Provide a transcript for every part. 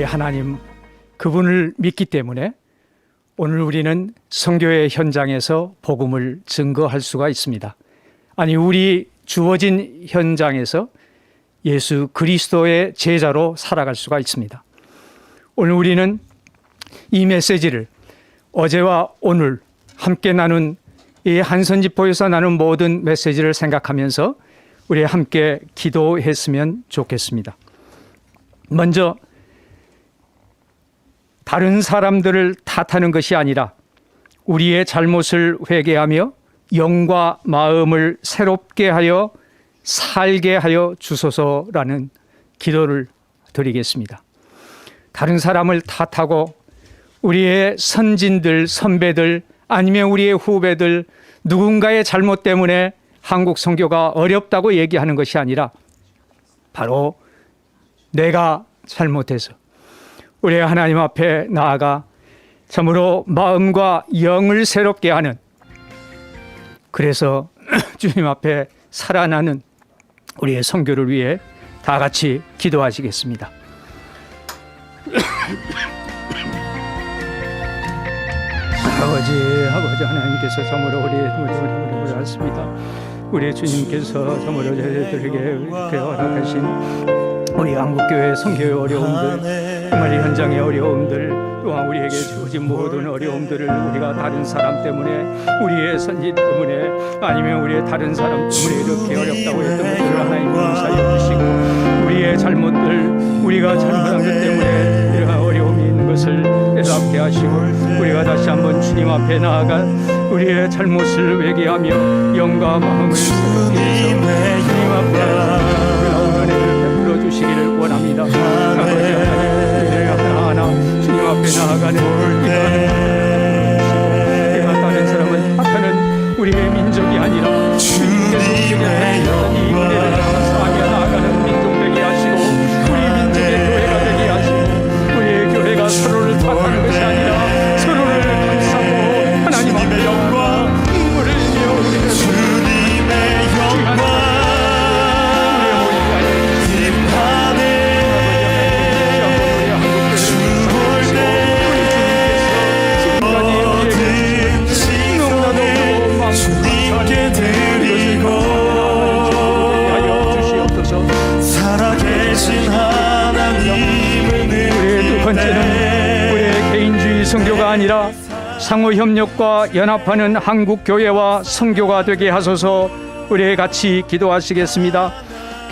우리 하나님 그분을 믿기 때문에 오늘 우리는 성교의 현장에서 복음을 증거할 수가 있습니다. 아니 우리 주어진 현장에서 예수 그리스도의 제자로 살아갈 수가 있습니다. 오늘 우리는 이 메시지를 어제와 오늘 함께 나눈 이 한선지포에서 나눈 모든 메시지를 생각하면서 우리 함께 기도했으면 좋겠습니다. 먼저 다른 사람들을 탓하는 것이 아니라 우리의 잘못을 회개하며 영과 마음을 새롭게 하여 살게 하여 주소서라는 기도를 드리겠습니다. 다른 사람을 탓하고 우리의 선진들, 선배들, 아니면 우리의 후배들, 누군가의 잘못 때문에 한국 선교가 어렵다고 얘기하는 것이 아니라 바로 내가 잘못해서 우리 하나님 앞에 나아가 참으로 마음과 영을 새롭게 하는 그래서 주님 앞에 살아나는 우리의 선교를 위해 다 같이 기도하시겠습니다. 아버지, 아버지 하나님께서 참으로 우리 우리 우리 우리 우리 왔습니다. 우리 주님께서 참으로 저희들에게 허락하신 우리 한국교회 선교의 어려움들, 정말 이 현장의 어려움들, 또한 우리에게 주어진 모든 어려움들을 우리가 다른 사람 때문에, 우리의 선지 때문에, 아니면 우리의 다른 사람 때문에 이렇게 어렵다고 했던 것들을 하나님 용서해 주시고, 우리의 잘못들, 우리가 잘못한 것 때문에 이러한 어려움이 있는 것을 깨닫게 하시고, 우리가 다시 한번 주님 앞에 나아가 우리의 잘못을 회개하며 영과 마음을 새롭게 해서 주님 앞에 놀라운 은혜를 베풀어 주시기를 원합니다. 아버지 하나님, 하나하나 주님 앞에 나아가는 이러한 상호 협력과 연합하는 한국 교회와 선교가 되게 하소서. 우리 같이 기도하시겠습니다.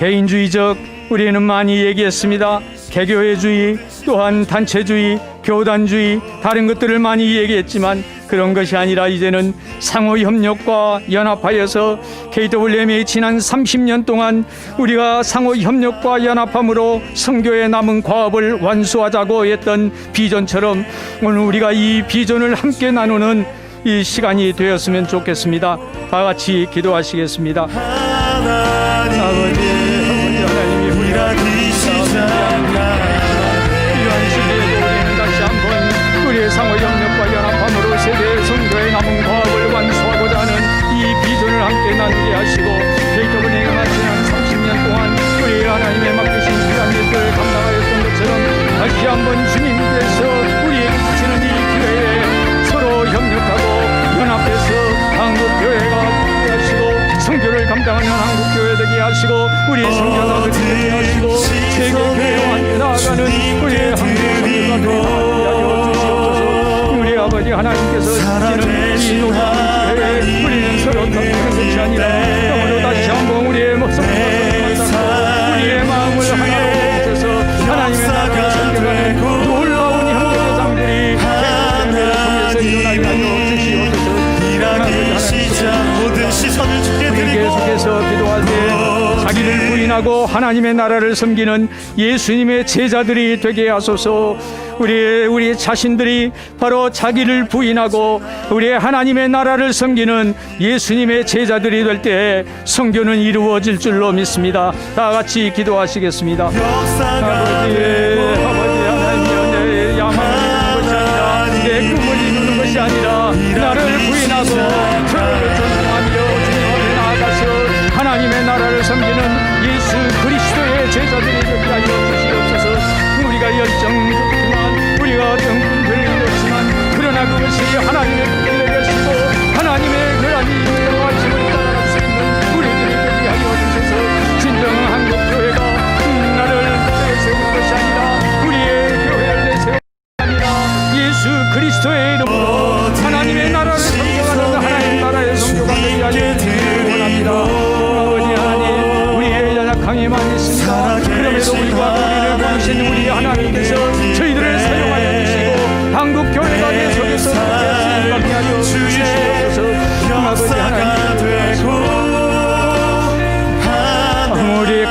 개인주의적 우리는 많이 얘기했습니다. 개교회주의 또한 단체주의, 교단주의 다른 것들을 많이 얘기했지만 그런 것이 아니라 이제는 상호 협력과 연합하여서 KWM이 지난 30년 동안 우리가 상호 협력과 연합함으로 선교에 남은 과업을 완수하자고 했던 비전처럼 오늘 우리가 이 비전을 함께 나누는 이 시간이 되었으면 좋겠습니다. 다 같이 기도하시겠습니다. 우리 선교사들이 되게 하시고 세계 교회와 함께 나아가는 우리 한국 선교가 되게 하여 주시옵소서 우리 아버지 하나님께서 주시는 이 놀라운 기회에 우리는 서로 덤비는 것이 아니라 너무도 다시 한번 우리의 모습을 만나고 우리의 마음을 하나로 붙여서 하나님의 나라를 섬겨가는 놀라운 형제자장들이 통해서 일어나게 하여 주시옵소서. 일하기 시작. 모든 시선을 주께 드리고 계속해서 때 자기를 부인하고 하나님의 나라를 섬기는 예수님의 제자들이 되게 하소서. 우리 우리 자신들이 바로 자기를 부인하고 우리 하나님의 나라를 섬기는 예수님의 제자들이 될 때 성교는 이루어질 줄로 믿습니다. 다 같이 기도하시겠습니다. 아버지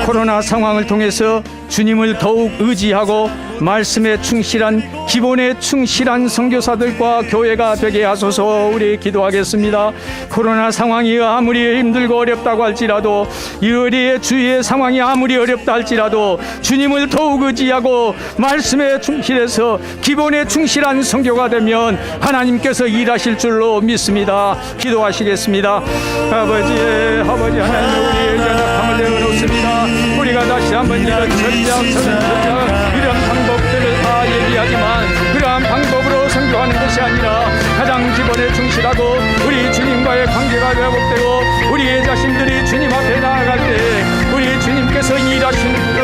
코로나 상황을 통해서 주님을 더욱 의지하고 말씀에 충실한 기본에 충실한 선교사들과 교회가 되게 하소서 우리 기도하겠습니다. 코로나 상황이 아무리 힘들고 어렵다고 할지라도 이의리의 주위의 상황이 아무리 어렵다 할지라도 주님을 더욱 의지하고 말씀에 충실해서 기본에 충실한 선교가 되면 하나님께서 일하실 줄로 믿습니다. 기도하시겠습니다. 아버지, 아버지 하나님 우리의 한번 이런 전략, 전략, 이런 방법들을 다 얘기하지만 그러한 방법으로 선교하는 것이 아니라 가장 기본에 충실하고 우리 주님과의 관계가 회복되고 우리의 자신들이 주님 앞에 나아갈 때 우리 주님께서 일하시는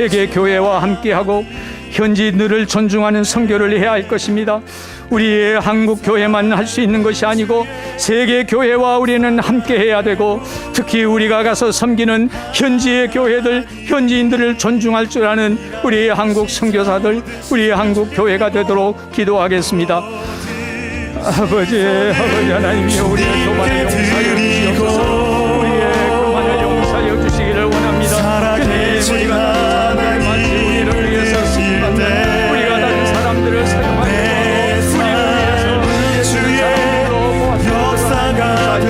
세계 교회와 함께하고 현지인들을 존중하는 선교를 해야 할 것입니다. 우리의 한국 교회만 할 수 있는 것이 아니고 세계 교회와 우리는 함께 해야 되고 특히 우리가 가서 섬기는 현지의 교회들, 현지인들을 존중할 줄 아는 우리의 한국 선교사들, 우리의 한국 교회가 되도록 기도하겠습니다. 아버지, 아버지 하나님이여 우리의 교만을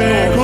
역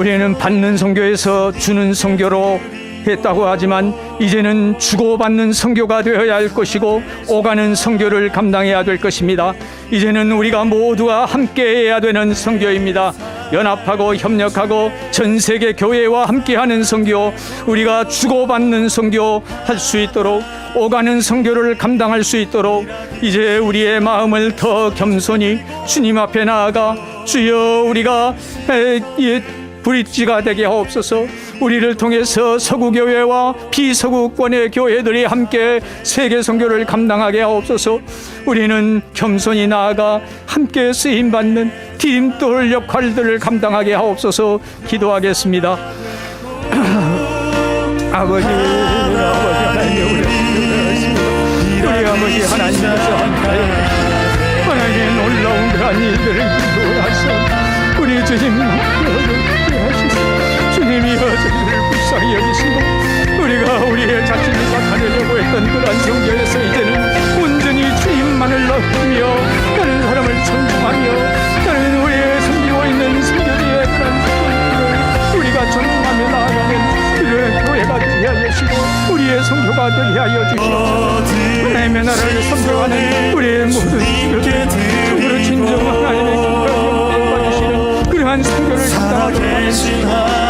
우리는 받는 선교에서 주는 선교로 했다고 하지만 이제는 주고받는 선교가 되어야 할 것이고 오가는 선교를 감당해야 될 것입니다. 이제는 우리가 모두가 함께 해야 되는 선교입니다. 연합하고 협력하고 전 세계 교회와 함께하는 선교, 우리가 주고받는 선교 할 수 있도록 오가는 선교를 감당할 수 있도록 이제 우리의 마음을 더 겸손히 주님 앞에 나아가 주여 우리가 에, 예, 브릿지가 되게 하옵소서 우리를 통해서 서구교회와 비서구권의 교회들이 함께 세계 선교를 감당하게 하옵소서. 우리는 겸손히 나아가 함께 쓰임받는 디딤돌 역할들을 감당하게 하옵소서. 기도하겠습니다. 아버지 아버지 하나님 우리 우리 아버지 하나님께서 하나님의 놀라운 그러한 일들을 인도하사 우리 주님 주님이 저희를 불쌍히 여기시고 우리가 우리의 자신을 나타내려고 했던 그러한 성경에서 이제는 온전히 주님만을 높이며 다른 사람을 존중하며 다른 우리의 섬기고 있는 성교지의 그런 우리가 존중하며 나아가는 그런 교회가 되게 하여 주시고 우리의 성교가 되게 하여 주시옵소서. 하나님의 나라를 선교하는 우리의 모든 성교들 정으로 진정한 하나님의 기쁨을 받으시는 그러한 성교를 감당하도록 살아계신 하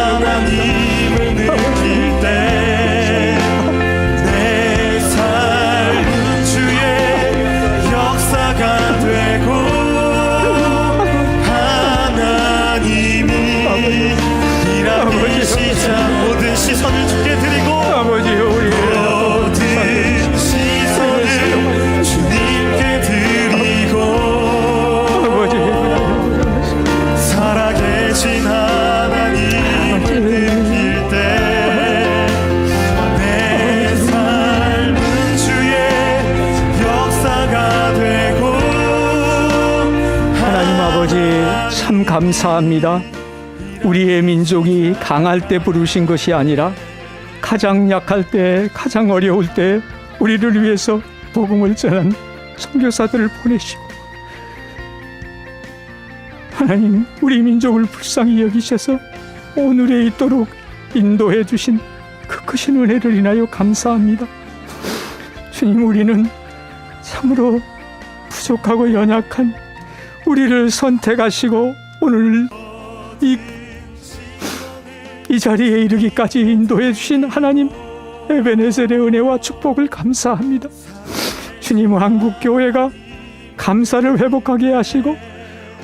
참 감사합니다. 우리의 민족이 강할 때 부르신 것이 아니라 가장 약할 때, 가장 어려울 때 우리를 위해서 복음을 전한 선교사들을 보내시고 하나님 우리 민족을 불쌍히 여기셔서 오늘에 있도록 인도해 주신 그 크신 은혜를 인하여 감사합니다. 주님 우리는 참으로 부족하고 연약한 우리를 선택하시고 오늘 이, 이 자리에 이르기까지 인도해 주신 하나님 에베네셀의 은혜와 축복을 감사합니다. 주님 한국 교회가 감사를 회복하게 하시고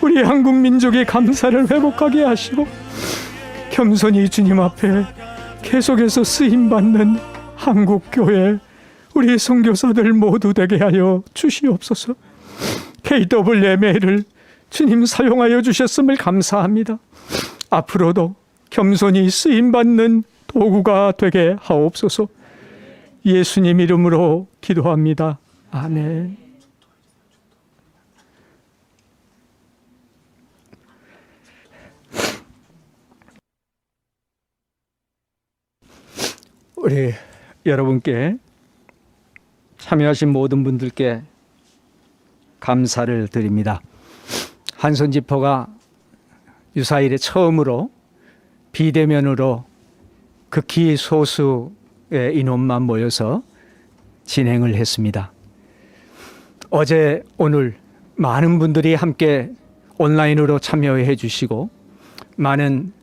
우리 한국 민족이 감사를 회복하게 하시고 겸손히 주님 앞에 계속해서 쓰임 받는 한국 교회 우리 선교사들 모두 되게 하여 주시옵소서. KWMA를 주님 사용하여 주셨음을 감사합니다. 앞으로도 겸손히 쓰임 받는 도구가 되게 하옵소서. 예수님 이름으로 기도합니다. 아멘. 우리 여러분께 참여하신 모든 분들께 감사를 드립니다. 한손 지퍼가 유사일에 처음으로 비대면으로 극히 소수의 인원만 모여서 진행을 했습니다. 어제 오늘 많은 분들이 함께 온라인으로 참여해 주시고 많은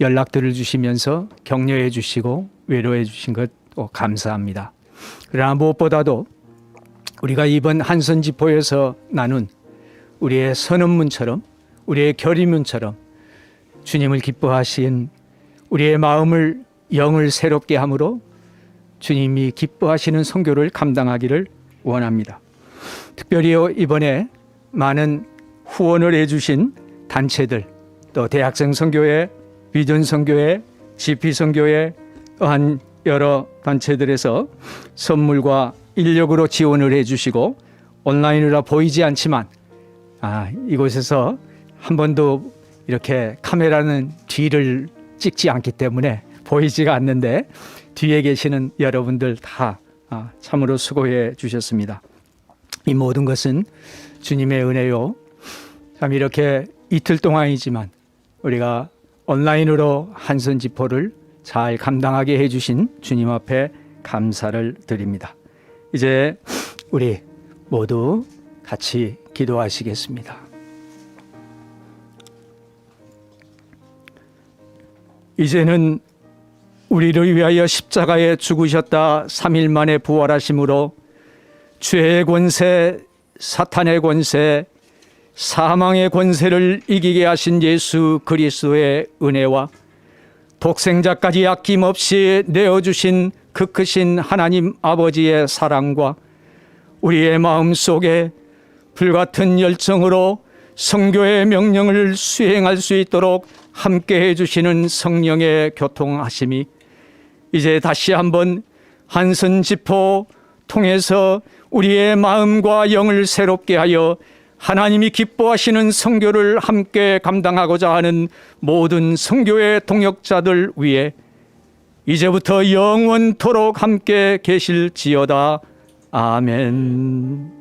연락들을 주시면서 격려해 주시고 외로해 주신 것 감사합니다. 그러나 무엇보다도 우리가 이번 한선 지포에서 나눈 우리의 선언문처럼 우리의 결의문처럼 주님을 기뻐하신 우리의 마음을 영을 새롭게 함으로 주님이 기뻐하시는 선교를 감당하기를 원합니다. 특별히 이번에 많은 후원을 해주신 단체들, 또 대학생 선교회, 비전 선교회, GP 선교회, 또한 여러 단체들에서 선물과 인력으로 지원을 해주시고 온라인으로 보이지 않지만 아, 이곳에서 한 번도 이렇게 카메라는 뒤를 찍지 않기 때문에 보이지가 않는데 뒤에 계시는 여러분들 다 아, 참으로 수고해 주셨습니다. 이 모든 것은 주님의 은혜요. 참 이렇게 이틀 동안이지만 우리가 온라인으로 한선 지포를 잘 감당하게 해주신 주님 앞에 감사를 드립니다. 이제 우리 모두 같이 기도하시겠습니다. 이제는 우리를 위하여 십자가에 죽으셨다 3일 만에 부활하심으로 죄의 권세, 사탄의 권세, 사망의 권세를 이기게 하신 예수 그리스도의 은혜와 독생자까지 아낌없이 내어주신 그 크신 하나님 아버지의 사랑과 우리의 마음 속에 불같은 열정으로 성교의 명령을 수행할 수 있도록 함께 해주시는 성령의 교통하심이 이제 다시 한번 한선 지포 통해서 우리의 마음과 영을 새롭게 하여 하나님이 기뻐하시는 성교를 함께 감당하고자 하는 모든 성교의 동역자들 위해 이제부터 영원토록 함께 계실지어다. 아멘.